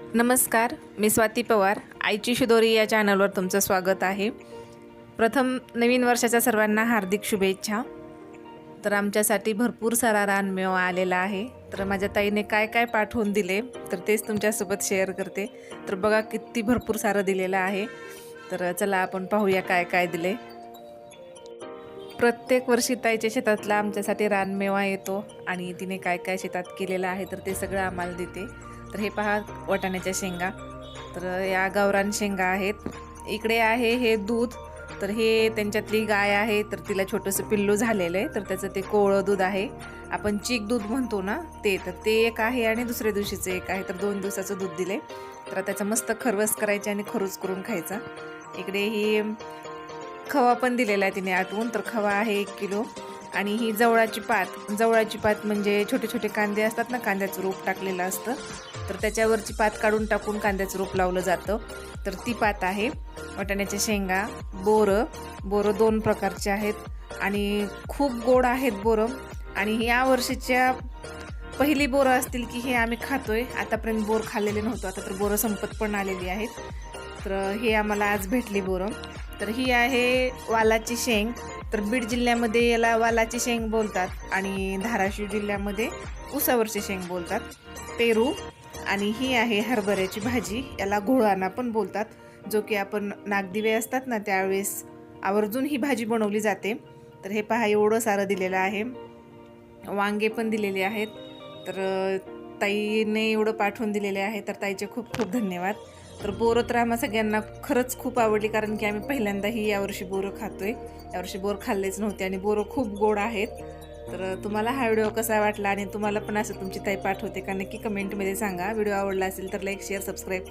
नमस्कार मी स्वाती पवार. आईची शिदोरी या चॅनलवर तुमचं स्वागत आहे. प्रथम नवीन वर्षाच्या सर्वांना हार्दिक शुभेच्छा. तर आमच्यासाठी भरपूर सारा रानमेवा आलेला आहे. तर माझ्या ताईने काय काय पाठवून दिले तर तेच तुमच्यासोबत शेअर करते. तर बघा किती भरपूर सारं दिलेलं आहे. तर चला आपण पाहूया काय काय दिले. प्रत्येक वर्षी ताईच्या शेतातला आमच्यासाठी रानमेवा येतो आणि तिने काय काय शेतात केलेलं आहे तर ते सगळं आम्हाला देते. तर हे पहा वाटाण्याच्या शेंगा. तर या गावरान शेंगा आहेत. इकडे आहे हे दूध. तर हे त्यांच्यातली गाय आहे. तर तिला छोटंसं पिल्लू झालेलं आहे. तर त्याचं ते कोवळं दूध आहे. आपण चीक दूध म्हणतो ना ते तर ते एक आहे आणि दुसऱ्या दिवशीचं एक आहे. तर दोन दिवसाचं दूध दिले तर त्याचं मस्त खरवस करायचे आणि खरूज करून खायचा. इकडे ही खवा पण दिलेला आहे तिने आटवून. तर खवा आहे एक किलो. आणि ही जवळाची पात जवळाची पात म्हणजे छोटे छोटे कांदे असतात ना कांद्याचं रोप टाकलेलं असतं. तर त्याच्यावरची पात काढून टाकून कांद्याचं रोप लावलं जातं. तर ती पात आहे वाटाण्याच्या शेंगा बोरं. बोरं दोन प्रकारचे आहेत आणि खूप गोड आहेत बोरं. आणि या वर्षीच्या पहिली बोरं असतील की हे आम्ही खातोय. आतापर्यंत बोर खाल्लेले नव्हतं आता तर बोरं संपत पण आलेली आहेत. तर हे आम्हाला आज भेटली बोरं. तर ही आहे वालाची शेंग. तर बीड जिल्ह्यामध्ये याला वालाची शेंग बोलतात आणि धाराशिव जिल्ह्यामध्ये उसावरचे शेंग बोलतात. पेरू आणि ही आहे हरभऱ्याची भाजी. याला घोळाना पण बोलतात जो की आपण नागदिवे असतात ना त्यावेळेस आवर्जून ही भाजी बनवली जाते. तर हे पहा एवढं सारं दिलेलं आहे. वांगे पण दिलेले आहेत. तर ताईने एवढं पाठवून दिलेले आहे. तर ताईचे खूप खूप धन्यवाद. तर बोरं तर आम्हा सगळ्यांना खरंच खूप आवडली कारण की आम्ही पहिल्यांदाही यावर्षी बोरं खातोय. यावर्षी बोर खाल्लेच नव्हते आणि बोरं खूप गोड आहेत. तर तुम्हाला हा व्हिडिओ कसा वाटला आणि तुम्हाला पण असं तुमची ताई पाठवते का? नक्की कमेंटमध्ये सांगा. व्हिडिओ आवडला असेल तर लाईक शेअर सबस्क्राईब